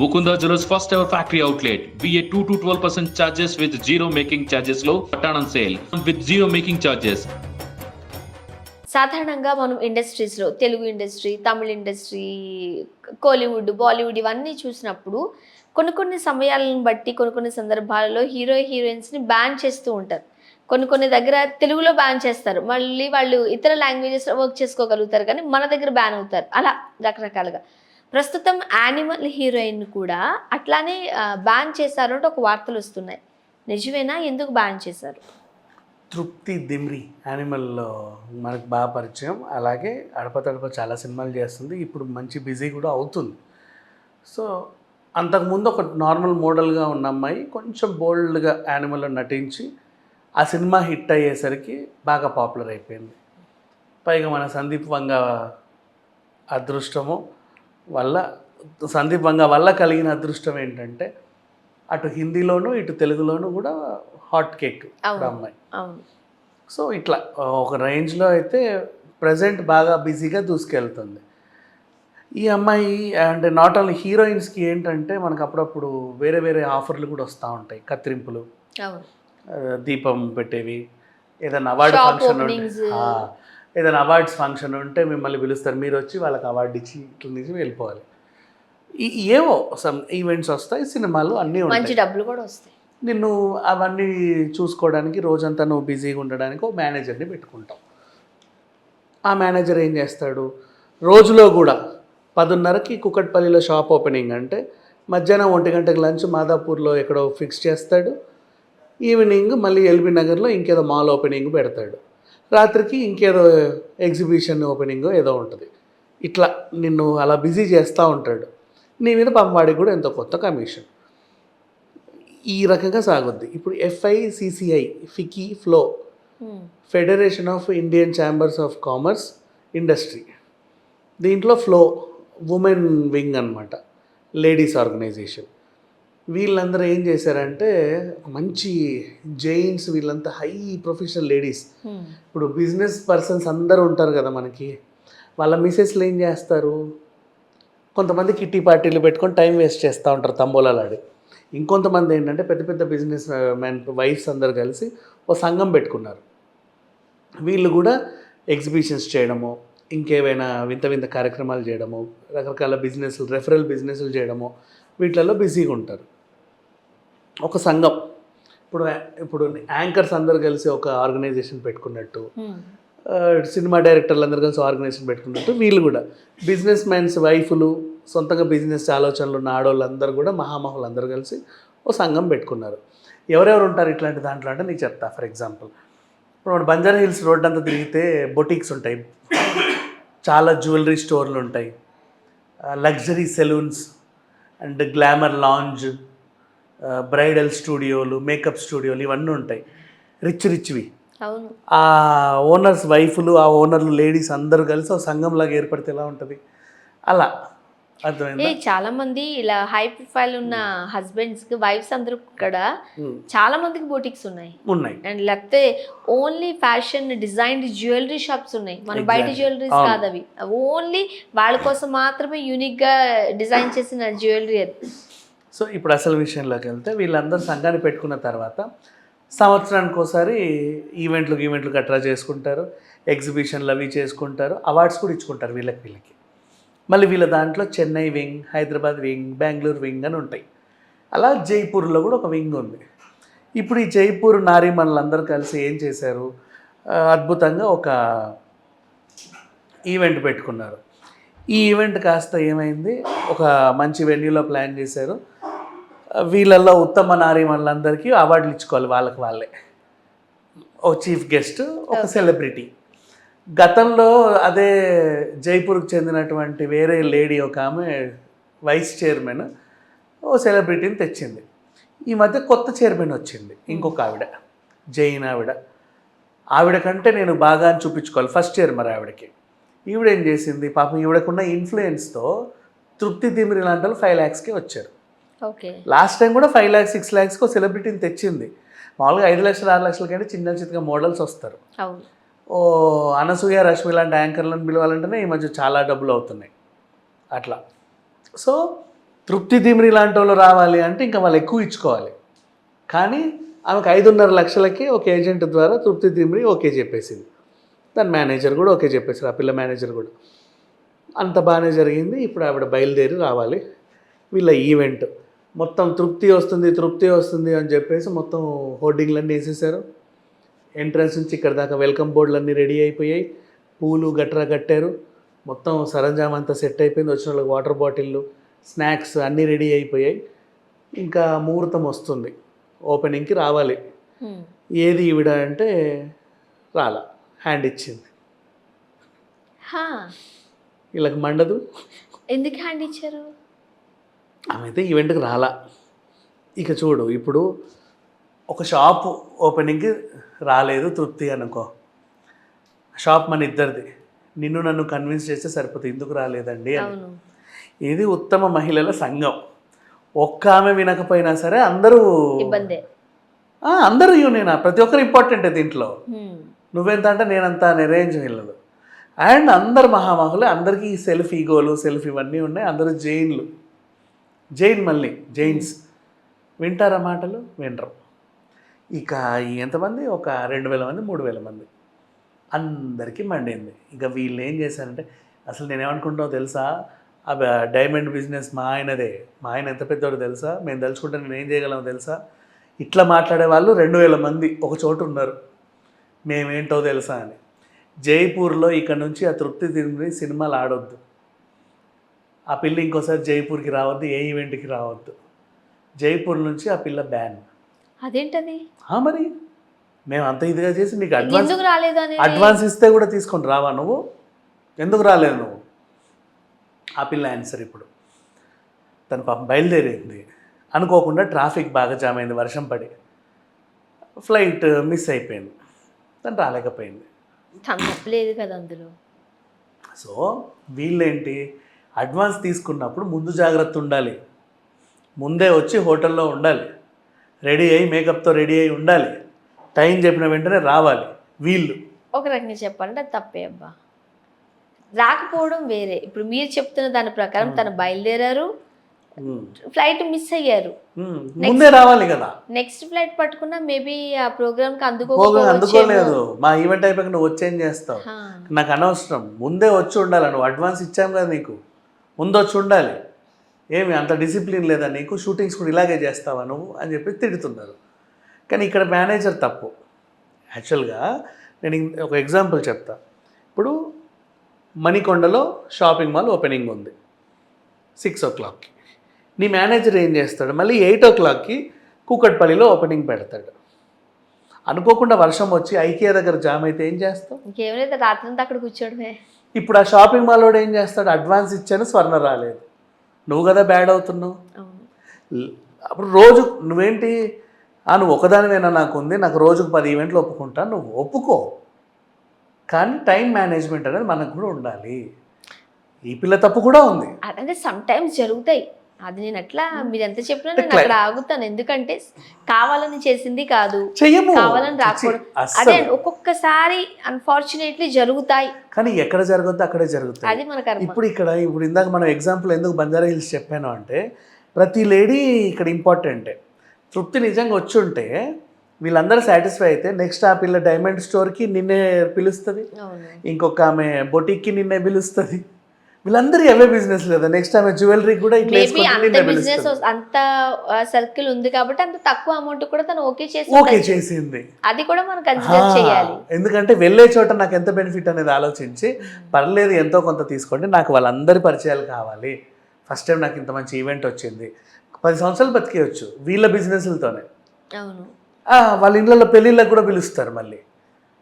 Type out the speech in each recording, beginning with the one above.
Mukunda Jewelers first ever factory outlet. BA 2 to 12% charges with zero making charges low. Pattern sale with zero making charges సాధారణంగా మనం ఇండస్ట్రీస్లో Telugu industry Tamil industry Kollywood Bollywood ఇవన్నీ చూసినప్పుడు కొన్ని కొన్ని సమయాలను బట్టి కొన్ని కొన్ని సందర్భాలలో హీరో హీరోయిన్స్ని బ్యాన్ చేస్తూ ఉంటారు. కొన్ని కొన్ని దగ్గర తెలుగులో బ్యాన్ చేస్తారు. మళ్ళీ వాళ్ళు ఇతర లాంగ్వేజెస్లో వర్క్ చేసుకోగలుగుతారు కానీ మన దగ్గర బ్యాన్ అవుతారు. అలా రకరకాలుగా. ప్రస్తుతం యానిమల్ హీరోయిన్ కూడా అట్లానే బ్యాన్ చేశారు అంటే ఒక వార్తలు వస్తున్నాయి. నిజమేనా? ఎందుకు బ్యాన్ చేశారు? తృప్తి దిమ్రి యానిమల్లో మనకు బాగా పరిచయం. అలాగే అడపతడప చాలా సినిమాలు చేస్తుంది. ఇప్పుడు మంచి బిజీ కూడా అవుతుంది. సో అంతకుముందు ఒక నార్మల్ మోడల్గా ఉన్న అమ్మాయి కొంచెం బోల్డ్గా యానిమల్లో నటించి ఆ సినిమా హిట్ అయ్యేసరికి బాగా పాపులర్ అయిపోయింది. పైగా మన సందీప్ వంగ అదృష్టము వల్ల సందీప్ వంగ వల్ల కలిగిన అదృష్టం ఏంటంటే అటు హిందీలోను ఇటు తెలుగులోను కూడా హాట్ కేక్. అమ్మాయి. సో ఇట్లా ఒక రేంజ్లో అయితే ప్రజెంట్ బాగా బిజీగా దూసుకెళ్తుంది. ఈ అమ్మాయి అంటే నాట్ ఓన్లీ హీరోయిన్స్కి ఏంటంటే మనకు అప్పుడప్పుడు వేరే వేరే ఆఫర్లు కూడా వస్తూ ఉంటాయి. కత్తిరింపులు దీపం పెట్టేవి ఏదైనా అవార్డు ఫంక్షన్. ఏదైనా అవార్డ్స్ ఫంక్షన్ ఉంటే మిమ్మల్ని పిలుస్తారు. మీరు వచ్చి వాళ్ళకి అవార్డు ఇచ్చి ఇట్లా నుంచి వెళ్ళిపోవాలి. ఈ ఏవో సమ్ ఈవెంట్స్ వస్తాయి సినిమాలు అన్నీ మంచి డబ్బులు కూడా వస్తాయి. నిన్ను అవన్నీ చూసుకోవడానికి రోజంతా నువ్వు బిజీగా ఉండడానికి ఒక మేనేజర్ని పెట్టుకుంటావు ఆ మేనేజర్ ఏం చేస్తాడు? రోజులో కూడా పదున్నరకి కుకట్పల్లిలో షాప్ ఓపెనింగ్ అంటే మధ్యాహ్నం ఒంటి గంటకి లంచ్ మాదాపూర్లో ఎక్కడో ఫిక్స్ చేస్తాడు. ఈవినింగ్ మళ్ళీ ఎల్బీ నగర్లో ఇంకేదో మాల్ ఓపెనింగ్ పెడతాడు. రాత్రికి ఇంకేదో ఎగ్జిబిషన్ ఓపెనింగ్ ఏదో ఉంటుంది. ఇట్లా నిన్ను అలా బిజీ చేస్తూ ఉంటాడు. నీ మీద పంపాడికి కూడా ఎంతో కొత్త కమిషన్. ఈ రకంగా సాగుద్ది. ఇప్పుడు FICCI FICCI FLO. Federation of Indian chambers of commerce industry దీంట్లో ఫ్లో ఉమెన్ వింగ్ అనమాట లేడీస్ ఆర్గనైజేషన్ వీళ్ళందరూ ఏం చేశారంటే మంచి జైన్స్ వీళ్ళంతా హై ప్రొఫెషనల్ లేడీస్. ఇప్పుడు బిజినెస్ పర్సన్స్ అందరూ ఉంటారు కదా మనకి. వాళ్ళ మిసెస్లు ఏం చేస్తారు? కొంతమంది కిట్టి పార్టీలు పెట్టుకొని టైం వేస్ట్ చేస్తూ ఉంటారు తంబోలాలు ఆడి ఇంకొంతమంది ఏంటంటే పెద్ద పెద్ద బిజినెస్ మ్యాన్ వైఫ్స్ అందరు కలిసి ఓ సంఘం పెట్టుకున్నారు. వీళ్ళు కూడా ఎగ్జిబిషన్స్ చేయడము ఇంకేవైనా వింత వింత కార్యక్రమాలు చేయడము రకరకాల బిజినెస్లు రెఫరల్ బిజినెస్లు చేయడము వీటిలలో బిజీగా ఉంటారు. ఒక సంఘం. ఇప్పుడు ఇప్పుడు యాంకర్స్ అందరు కలిసి ఒక ఆర్గనైజేషన్ పెట్టుకున్నట్టు Hmm. సినిమా డైరెక్టర్లు అందరు కలిసి ఆర్గనైజేషన్ పెట్టుకున్నట్టు వీళ్ళు కూడా. బిజినెస్ మ్యాన్స్ వైఫ్లు సొంతంగా బిజినెస్ ఆలోచనలు ఉన్న ఆడవాళ్ళు అందరూ కూడా మహామహులు అందరూ కలిసి ఓ సంఘం పెట్టుకున్నారు. ఎవరెవరు ఉంటారు ఇట్లాంటి దాంట్లో అంటే నీకు చెప్తా ఫర్ ఎగ్జాంపుల్ ఇప్పుడు మన బంజారా హిల్స్ రోడ్ అంతా తిరిగితే బొటిక్స్ ఉంటాయి. చాలా జ్యువెలరీ స్టోర్లు ఉంటాయి. Luxury salons and glamour lounge bridal స్టూడియోలు makeup స్టూడియోలు ఇవన్నీ ఉంటాయి. రిచ్ రిచ్వి. ఆ ఓనర్స్ వైఫ్లు ఆ ఓనర్లు లేడీస్ అందరూ కలిసి ఒక సంఘంలాగా ఏర్పడితే ఎలా ఉంటుంది? అలా. అర్థమైందా? చాలా మంది ఇలా హై ప్రొఫైల్ ఉన్న హస్బెండ్స్కి వైఫ్స్ అందరూ కూడా ఉమ్, చాలా మందికి బోటిక్స్ ఉన్నాయి. ఉన్నాయి. అండ్ లేకపోతే only fashion designed jewellery shops ఉన్నాయి. మన బయట. జ్యువెలరీస్. కాదు అవి. ఓన్లీ వాళ్ళ కోసం మాత్రమే యూనిక్గా డిజైన్ చేసిన జ్యువెలరీ అది. సో ఇప్పుడు అసలు విషయంలోకి వెళ్తే వీళ్ళందరూ సంఘాన్ని పెట్టుకున్న తర్వాత సంవత్సరానికి ఒకసారి ఈవెంట్లు ఈవెంట్లు గట్రా చేసుకుంటారు ఎగ్జిబిషన్లు అవి చేసుకుంటారు అవార్డ్స్ కూడా ఇచ్చుకుంటారు వీళ్ళకి వీళ్ళకి. మళ్ళీ వీళ్ళ దాంట్లో Chennai wing Hyderabad wing Bengaluru wing అని ఉంటాయి. అలా జైపూర్లో కూడా ఒక వింగ్ ఉంది. ఇప్పుడు ఈ జైపూర్ నారీమణులు కలిసి ఏం చేశారు? అద్భుతంగా ఒక ఈవెంట్ పెట్టుకున్నారు. ఈ ఈవెంట్ కాస్త ఏమైంది? ఒక మంచి వెన్యూలో ప్లాన్ చేశారు. వీళ్ళల్లో ఉత్తమ నారీమణులందరికీ అవార్డులు ఇచ్చుకోవాలి వాళ్ళకి వాళ్ళే. ఓ చీఫ్ గెస్ట్ ఒక సెలబ్రిటీ. గతంలో అదే జైపూర్కి చెందినటువంటి వేరే లేడీ ఒక ఆమె వైస్ చైర్మన్ ఓ సెలబ్రిటీని తెచ్చింది. ఈ మధ్య కొత్త చైర్మన్ వచ్చింది ఇంకొక ఆవిడ జైన్ ఆవిడ. ఆవిడ కంటే నేను బాగా చూపించుకోవాలి ఫస్ట్ ఇయర్ మరి ఆవిడకి. ఈవిడ ఏం చేసింది? పాపం ఈవిడకున్న ఇన్ఫ్లుయెన్స్తో తృప్తి తిమిరి లాంటి వాళ్ళు ఫైవ్ ల్యాక్స్కి వచ్చారు. లాస్ట్ టైం కూడా ఫైవ్ ల్యాక్స్ సిక్స్ ల్యాక్స్కి ఒక సెలబ్రిటీని తెచ్చింది. మామూలుగా ఐదు లక్షలు ఆరు లక్షల కంటే చిన్న చిన్నగా మోడల్స్ వస్తారు. ఓ అనసూయ రష్మి లాంటి యాంకర్లను పిలవాలంటేనే ఈ మధ్య చాలా డబ్బులు అవుతున్నాయి. అట్లా. సో తృప్తి దిమిరి లాంటి వాళ్ళు రావాలి అంటే ఇంకా వాళ్ళు ఎక్కువ ఇచ్చుకోవాలి. కానీ ఆమెకు ఐదున్నర లక్షలకి ఒక ఏజెంట్ ద్వారా తృప్తి దిమిరి ఓకే చెప్పేసింది. దాని మేనేజర్ కూడా ఓకే చెప్పేసారు ఆ పిల్ల మేనేజర్ కూడా. అంత బాగానే జరిగింది. ఇప్పుడు ఆవిడ బయలుదేరి రావాలి. వీళ్ళ ఈవెంట్. మొత్తం తృప్తి వస్తుంది తృప్తి వస్తుంది అని చెప్పేసి మొత్తం హోర్డింగ్లన్నీ వేసేసారు. ఎంట్రన్స్ నుంచి ఇక్కడ దాకా వెల్కమ్ బోర్డులు అన్నీ రెడీ అయిపోయాయి. పూలు గట్రా కట్టారు. మొత్తం సరంజామా అంతా సెట్ అయిపోయింది. వచ్చిన వాళ్ళకి వాటర్ బాటిళ్ళు స్నాక్స్ అన్నీ రెడీ అయిపోయాయి. ఇంకా ముహూర్తం వస్తుంది. ఓపెనింగ్కి రావాలి. ఏది ఈవిడ అంటే రాలా. హ్యాండ్ ఇచ్చింది. వీళ్ళకి మండదు. ఎందుకు హ్యాండ్ ఇచ్చారు? ఆమె అయితే ఈవెంట్కి రాలా. ఇక చూడు ఇప్పుడు ఒక షాప్ ఓపెనింగ్కి రాలేదు తృప్తి అనుకో. షాప్ మన ఇద్దరిది. నిన్ను నన్ను కన్విన్స్ చేస్తే సరిపోతుంది. ఎందుకు రాలేదండి అని. ఇది ఉత్తమ మహిళల సంఘం. ఒక్క ఆమె వినకపోయినా సరే అందరూ అందరూ యూనియన్ ప్రతి ఒక్కరు ఇంపార్టెంటే దీంట్లో. నువ్వెంత అంటే నేనంత అని రేంజ్ వెళ్ళదు అండ్ అందరు మహామహులు అందరికీ సెల్ఫ్ ఈగోలు సెల్ఫ్ ఇవన్నీ ఉన్నాయి. అందరూ జైన్లు. జైన్ మళ్ళీ జైన్స్. వింటారా మాటలు? వినరు. ఇక ఎంతమంది? ఒక రెండు వేల మంది మూడు వేల మంది. అందరికీ మండింది. ఇక వీళ్ళు ఏం చేశారంటే అసలు నేను తెలుసా? ఆ డైమండ్ బిజినెస్ మా ఆయనదే. మా ఆయన ఎంత పెద్దవాడు తెలుసా? మేము తెలుసుకుంటే నేను ఏం చేయగలం తెలుసా? ఇట్లా మాట్లాడే వాళ్ళు రెండు వేల మంది ఒక చోటు ఉన్నారు. మేమేంటో తెలుసా అని. జైపూర్లో ఇక్కడ నుంచి ఆ తృప్తి తిరిగి సినిమాలు ఆడొద్దు. ఆ పిల్ల ఇంకోసారి జైపూర్కి రావద్దు ఏ ఈవెంట్కి రావద్దు. జైపూర్ నుంచి ఆ పిల్ల బ్యాన్. అదేంటది? మరి? మేము అంత ఇదిగా చేసి నీకు అడ్వాన్స్ అడ్వాన్స్ ఇస్తే కూడా తీసుకొని రావా నువ్వు? ఎందుకు రాలేదు నువ్వు? ఆ పిల్ల ఆన్సర్ ఇప్పుడు. తను పాపం బయలుదేరింది. అనుకోకుండా ట్రాఫిక్ బాగా జామ్ అయింది వర్షం పడి. ఫ్లైట్ మిస్ అయిపోయింది. తను రాలేకపోయింది. తప్పలేదు కదా అందులో. సో వీళ్ళేంటి? అడ్వాన్స్ తీసుకున్నప్పుడు ముందు జాగ్రత్త ఉండాలి. ముందే వచ్చి హోటల్లో ఉండాలి. రెడీ అయ్యి మేకప్తో రెడీ అయ్యి ఉండాలి. టైం చెప్పిన వెంటనే రావాలి. వీళ్ళు. ఒక రకంగా చెప్పాలంటే తప్పే అబ్బా. రాకపోవడం వేరే. ఇప్పుడు మీరు చెప్తున్న దాని ప్రకారం తను బయలుదేరారు. ఫ్లైట్ మిస్ అయ్యారు. ముందే రావాలి కదా. నెక్స్ట్ ఫ్లైట్ పట్టుకున్నా మేబీ ఆ ప్రోగ్రామ్కి. అందుకోలేదు. మా ఈవెంట్ అయిపోయాక నువ్వు వచ్చేం చేస్తావు. నాకు అనవసరం. ముందే వచ్చి ఉండాలి. నువ్వు అడ్వాన్స్ ఇచ్చాం కదా నీకు. ముందొచ్చి ఉండాలి. ఏమి అంత డిసిప్లిన్ లేదా నీకు? షూటింగ్స్ కూడా ఇలాగే చేస్తావా నువ్వు? అని చెప్పి తిడుతున్నారు. కానీ ఇక్కడ మేనేజర్ తప్పు. యాక్చువల్గా నేను ఒక ఎగ్జాంపుల్ చెప్తా. ఇప్పుడు మణికొండలో షాపింగ్ మాల్ ఓపెనింగ్ ఉంది. సిక్స్ ఓ క్లాక్కి. నీ మేనేజర్ ఏం చేస్తాడు? మళ్ళీ ఎయిట్ ఓ క్లాక్కి కూకట్పల్లిలో ఓపెనింగ్ పెడతాడు. అనుకోకుండా వర్షం వచ్చి ఐకియా దగ్గర జామ్ అయితే ఏం చేస్తావు? ఇంకేమైనా రాత్రంతా అక్కడ కూర్చోడమే. ఇప్పుడు ఆ షాపింగ్ మాల్ వాడు ఏం చేస్తాడు? అడ్వాన్స్ ఇచ్చాను స్వర్ణ రాలేదు. నువ్వు కదా బ్యాడ్ అవుతున్నావు. అప్పుడు రోజు నువ్వేంటి? ఆ నువ్వు ఒకదానివేనా నాకు ఉంది నాకు రోజుకు పది ఈవెంట్లు ఒప్పుకుంటా నువ్వు ఒప్పుకో. కానీ టైం మేనేజ్మెంట్ అనేది మనకు కూడా ఉండాలి. ఈ పిల్ల తప్పు కూడా ఉంది. అంటే సమ్ టైమ్స్ జరుగుతాయి. అది నేను అట్లా మీరు ఎంత చెప్పినా నేను. అక్కడ ఆగుతాను. ఎందుకంటే కావాలని చేసింది కాదు. కావాలని రాకూడదు. అదే ఒక్కొక్కసారి అన్ఫార్చునేట్లీ జరుగుతాయి. కానీ ఎక్కడ జరుగుద్దో అక్కడే జరుగుతాయి. అది మన కర్మ ఇప్పుడు ఇక్కడ ఇప్పుడు ఇందాక మనం ఎగ్జాంపుల్ ఎందుకు బంజారా హిల్స్ చెప్పాను అంటే ప్రతి లేడీ ఇక్కడ ఇంపార్టెంటే తృప్తి నిజంగా వచ్చి ఉంటే వీళ్ళందరూ సాటిస్ఫై అయితే నెక్స్ట్ ఆ పిల్ల డైమండ్ స్టోర్కి నిన్నే పిలుస్తుంది. ఇంకొక ఆమె బొటిక్కి నిన్నే పిలుస్తుంది. వీళ్ళందరూ అవే బిజినెస్ లేదా? నెక్స్ట్ ఆమె జ్యువెలరీకి కూడా ఇట్లా బిజినెస్ అంత సర్కిల్ ఉంది కాబట్టి అంత తక్కువ అమౌంట్ కూడా తను ఓకే చేసి ఓకే. చేసింది. అది కూడా మనం కన్సిడర్ చేయాలి. ఎందుకంటే వెళ్ళే చోట నాకు ఎంత బెనిఫిట్ అనేది ఆలోచించి పర్లేదు ఎంతో కొంత తీసుకోండి నాకు వాళ్ళందరి పరిచయాలు కావాలి. ఫస్ట్ టైం నాకు ఇంత మంచి ఈవెంట్ వచ్చింది. పది సంవత్సరాలు బతికేయచ్చు వీళ్ళ బిజినెస్లతోనే అవును. వాళ్ళ ఇళ్ళల్లో పెళ్ళిళ్ళకి కూడా పిలుస్తారు మళ్ళీ.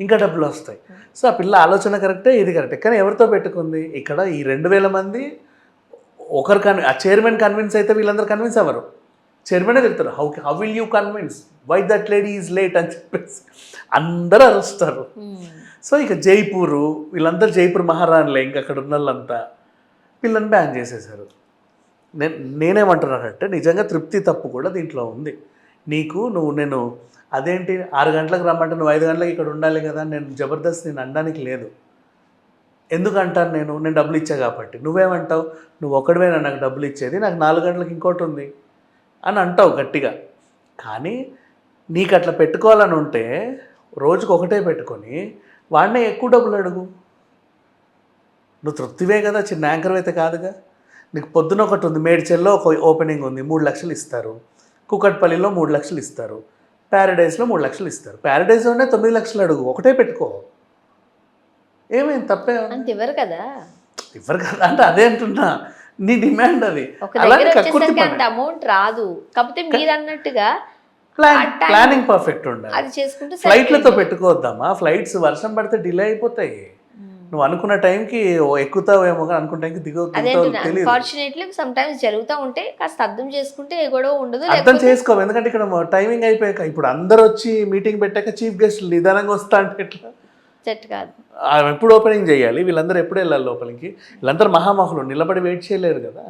ఇంకా డబ్బులు వస్తాయి. సో ఆ పిల్ల ఆలోచన కరెక్టే ఇది కరెక్టే. కానీ ఎవరితో పెట్టుకుంది? ఇక్కడ ఈ రెండు వేల మంది ఒకరు కన్ ఆ చైర్మన్ కన్విన్స్ అయితే వీళ్ళందరూ కన్విన్స్ అవ్వరు. చైర్మనే తిడతారు. How how will you convince? Why that lady is late? అని చెప్పేసి అందరూ అరుస్తారు. Hmm. సో ఇక జైపూరు వీళ్ళందరూ జైపూర్ మహారాణులే ఇంక అక్కడ ఉన్న వాళ్ళంతా వీళ్ళని బ్యాన్ చేసేసారు నేను నేనేమంటున్నానంటే నిజంగా తృప్తి తప్పు కూడా దీంట్లో ఉంది. నీకు నువ్వు నేను అదేంటి? ఆరు గంటలకు రమ్మంటే నువ్వు ఐదు గంటలకు ఇక్కడ ఉండాలి కదా నేను జబర్దస్త్ నేను అనడానికి లేదు. ఎందుకంటాను నేను? నేను డబ్బులు ఇచ్చా కాబట్టి. నువ్వేమంటావు? నువ్వు ఒక్కడివేనా నాకు డబ్బులు ఇచ్చేది నాకు నాలుగు గంటలకు ఇంకోటి ఉంది అని అంటావు గట్టిగా. కానీ నీకు అట్లా పెట్టుకోవాలని ఉంటే రోజుకు ఒకటే పెట్టుకొని వాడినే ఎక్కువ డబ్బులు అడుగు. నువ్వు తృప్తివే కదా చిన్న యాంకర్ అయితే కాదుగా. నీకు పొద్దున ఒకటి ఉంది మేడ్చెల్లో ఒక ఓపెనింగ్ ఉంది మూడు లక్షలు ఇస్తారు. కుకట్పల్లిలో మూడు లక్షలు ఇస్తారు. ప్యారడైస్లో మూడు లక్షలు ఇస్తారు. ప్యారడైస్లోనే తొమ్మిది లక్షలు అడుగు. ఒకటే పెట్టుకో. ఏమైంది? తప్పే? ఇవ్వరు కదా. ఇవ్వరు కదా అంటే అదే అంటున్నా. నీ డిమాండ్ అది. అంత అమౌంట్ రాదు. కాకపోతే మీరు అన్నట్టుగా ప్లానింగ్ పర్ఫెక్ట్ ఉండాలి. అది చేసుకుంటే ఫ్లైట్లతో పెట్టుకోవద్దామా ఫ్లైట్స్ వర్షం పడితే డిలే అయిపోతాయి. నువ్వు అనుకున్న టైంకి ఎక్కుతావేమో కానీ అనుకున్న టైంకి దిగుతావు సమ్ టైమ్స్ జరుగుతూ ఉంటే కాస్త అర్థం చేసుకుంటే ఏ గొడవ ఉండదు అర్థం చేసుకోవు ఎందుకంటే ఇక్కడ టైమింగ్ అయిపోయాక ఇప్పుడు అందరు వచ్చి మీటింగ్ పెట్టాక చీఫ్ గెస్ట్ నిదానంగా వస్తా అంటే ఎట్లా? సెట్ కాదు. ఎప్పుడు ఓపెనింగ్ చేయాలి? వీళ్ళందరూ ఎప్పుడు వెళ్ళాలి లోపలికి? వీళ్ళందరూ మహామహులు నిలబడి వెయిట్ చేయలేరు కదా.